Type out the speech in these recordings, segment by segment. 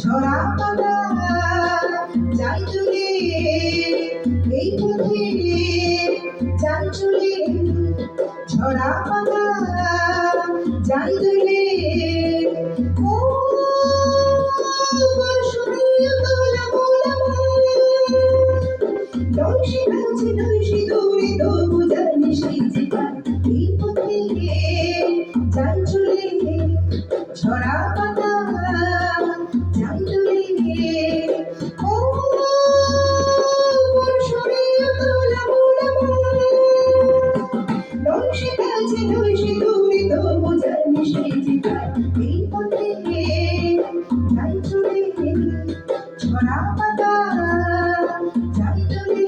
ছড়া পাতা যাই চলে এই পথে যাই চলে ছড়া পাতা যাই চলে ও দোষী কাছে দোষী দৌড়ে তবু জানি সেই জীবন, এই পথে যাই চলে ছড়া পাতা। দৌড়ে তবু জানি সেই জীবন এই পথে যাই চলে ছড়া পাতা যাই চলে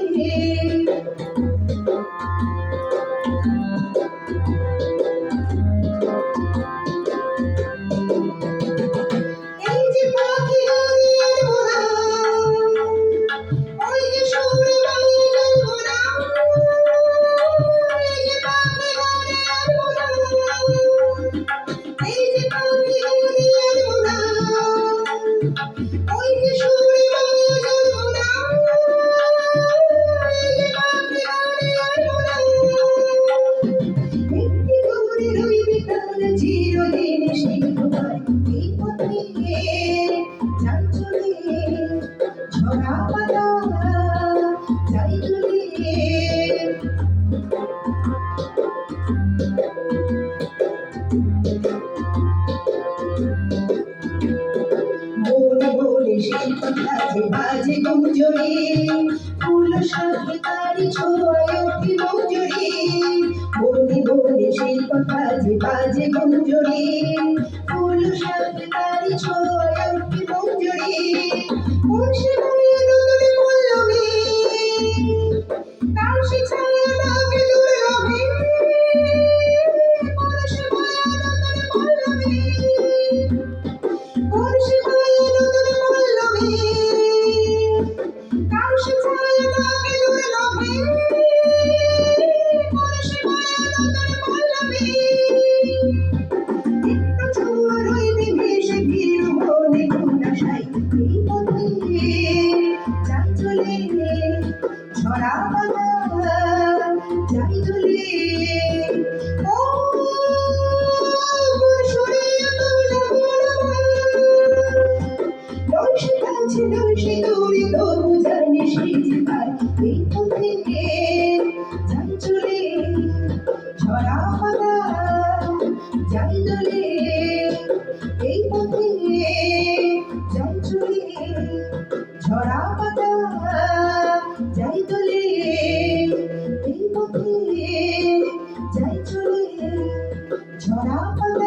বাজে গুঞ্জরে ফুল সাথে তারি ছোঁয়ায় অতি মঞ্জরে বলে সেই কথা যে বাজে গুঞ্জরে ফুল সাথে তারি ছোঁয়ায় অতি মঞ্জরে মুন্সি ছড়া What happened?